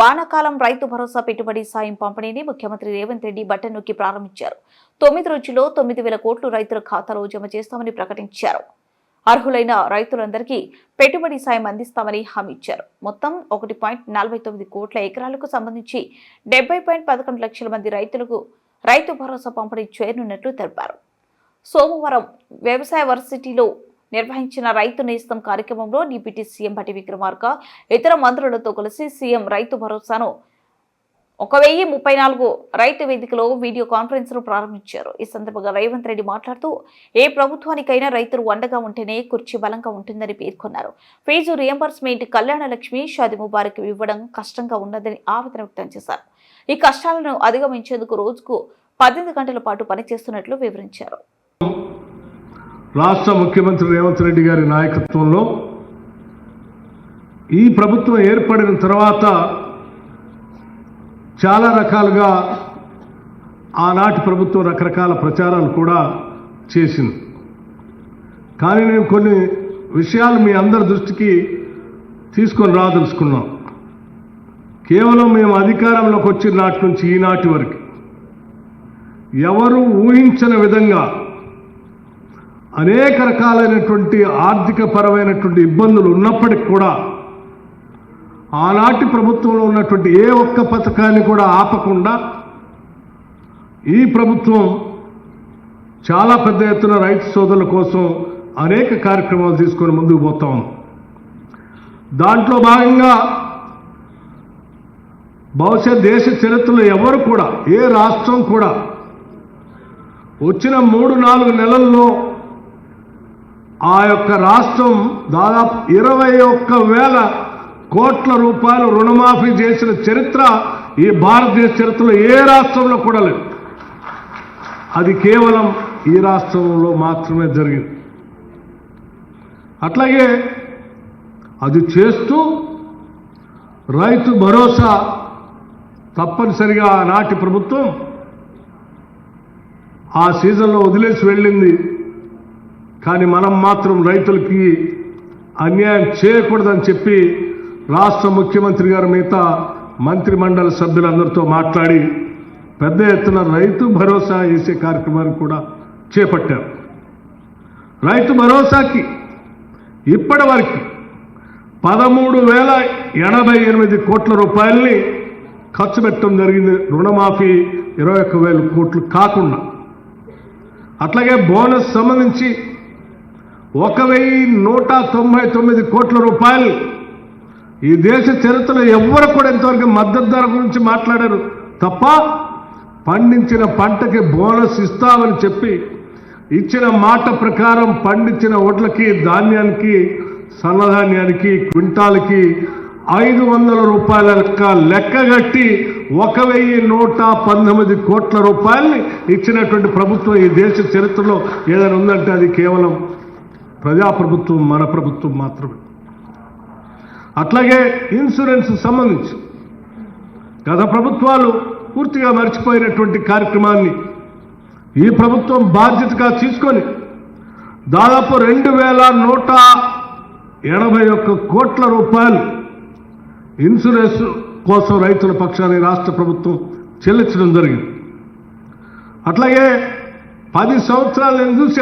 వానాకాలం రైతు భరోసా పెట్టుబడి సాయం పంపిణీని ముఖ్యమంత్రి రేవంత్ రెడ్డి బట్టన్ నొక్కి ప్రారంభించారు. తొమ్మిది రోజుల్లో తొమ్మిది వేల కోట్లు రైతుల ఖాతాలో జమ చేస్తామని ప్రకటించారు. అర్హులైన రైతులందరికీ పెట్టుబడి సాయం అందిస్తామని హామీ ఇచ్చారు. మొత్తం ఒకటి పాయింట్ నలభై తొమ్మిది కోట్ల ఎకరాలకు సంబంధించి డెబ్బై పాయింట్ పదకొండు లక్షల మంది రైతులకు రైతు భరోసా పంపిణీ చేరనున్నట్లు తెలిపారు. సోమవారం వ్యవసాయ వర్సిటీలో నిర్వహించిన రైతు నేస్తం కార్యక్రమంలో డిప్యూటీ సీఎం భటి విక్రమార్క ఇతర మంత్రులతో కలిసి సీఎం రైతు భరోసాను. ఒక వెయ్యి ముప్పై నాలుగు రైతు వేదికలో వీడియో కాన్ఫరెన్స్ను ప్రారంభించారు. ఈ సందర్భంగా రేవంత్ రెడ్డి మాట్లాడుతూ ఏ ప్రభుత్వానికైనా రైతులు అండగా ఉంటేనే కుర్చీ బలంగా ఉంటుందని పేర్కొన్నారు. ఫీజు రియంబర్స్మెంట్ కళ్యాణ లక్ష్మి షాది ముబారక్ ఇవ్వడం కష్టంగా ఉన్నదని ఆవేదన వ్యక్తం చేశారు. ఈ కష్టాలను అధిగమించేందుకు రోజుకు పద్దెనిమిది గంటల పాటు పనిచేస్తున్నట్లు వివరించారు. రాష్ట్ర ముఖ్యమంత్రి రేవంత్ రెడ్డి గారి నాయకత్వంలో ఈ ప్రభుత్వం ఏర్పడిన తర్వాత చాలా రకాలుగా ఆనాటి ప్రభుత్వం రకరకాల ప్రచారాలు కూడా చేసింది. కానీ నేను కొన్ని విషయాలు మీ అందరి దృష్టికి తీసుకొని రాదలుచుకున్నాం. కేవలం మేము అధికారంలోకి వచ్చిన నాటి నుంచి ఈనాటి వరకు ఎవరు ఊహించని విధంగా అనేక రకాలైనటువంటి ఆర్థిక పరమైనటువంటి ఇబ్బందులు ఉన్నప్పటికి కూడా ఆనాటి ప్రభుత్వంలో ఉన్నటువంటి ఏ ఒక్క పథకాన్ని కూడా ఆపకుండా ఈ ప్రభుత్వం చాలా పెద్ద ఎత్తున రైతు సోదరుల కోసం అనేక కార్యక్రమాలు తీసుకొని ముందుకు పోతా ఉంది. దాంట్లో భాగంగా బహుశా దేశ చరిత్రలో ఎవరు కూడా ఏ రాష్ట్రం కూడా వచ్చిన మూడు నాలుగు నెలల్లో ఆ యొక్క రాష్ట్రం దాదాపు ఇరవై ఒక్క వేల కోట్ల రూపాయలు రుణమాఫీ చేసిన చరిత్ర ఈ భారతదేశ చరిత్రలో ఏ రాష్ట్రంలో కూడా లేదు. అది కేవలం ఈ రాష్ట్రంలో మాత్రమే జరిగింది. అట్లాగే అది చేస్తూ రైతు భరోసా తప్పనిసరిగా ఆనాటి ప్రభుత్వం ఆ సీజన్లో వదిలేసి వెళ్ళింది కానీ మనం మాత్రం రైతులకి అన్యాయం చేయకూడదని చెప్పి రాష్ట్ర ముఖ్యమంత్రి గారు మిగతా మంత్రిమండలి సభ్యులందరితో మాట్లాడి పెద్ద ఎత్తున రైతు భరోసా వేసే కార్యక్రమాన్ని కూడా చేపట్టారు. రైతు భరోసాకి ఇప్పటి వరకు పదమూడు వేల ఎనభై ఎనిమిది కోట్ల రూపాయల్ని ఖర్చు పెట్టడం జరిగింది. రుణమాఫీ ఇరవై ఒక్క వేల కోట్లు కాకుండా. అట్లాగే బోనస్ సంబంధించి ఒక వెయ్యి నూట తొంభై తొమ్మిది కోట్ల రూపాయలు. ఈ దేశ చరిత్రలో ఎవ్వరు కూడా ఇంతవరకు మద్దతు ధర గురించి మాట్లాడారు. తప్ప పండించిన పంటకి బోనస్ ఇస్తామని చెప్పి ఇచ్చిన మాట ప్రకారం పండించిన వడ్లకి ధాన్యానికి సన్నధాన్యానికి క్వింటాల్కి ఐదు వందల రూపాయల లెక్క లెక్కగట్టి ఒక వెయ్యి నూట పంతొమ్మిది కోట్ల రూపాయల్ని ఇచ్చినటువంటి ప్రభుత్వం ఈ దేశ చరిత్రలో ఏదైనా ఉందంటే అది కేవలం ప్రజాప్రభుత్వం మన ప్రభుత్వం మాత్రమే. అట్లాగే ఇన్సూరెన్స్ సంబంధించి గత ప్రభుత్వాలు పూర్తిగా మర్చిపోయినటువంటి కార్యక్రమాన్ని ఈ ప్రభుత్వం బాధ్యతగా తీసుకొని దాదాపు రెండు వేల నూట ఎనభై ఒక్క కోట్ల రూపాయలు ఇన్సూరెన్స్ కోసం రైతుల పక్షాన్ని రాష్ట్ర ప్రభుత్వం చెల్లించడం జరిగింది. అట్లాగే పది సంవత్సరాలు నేను చూసి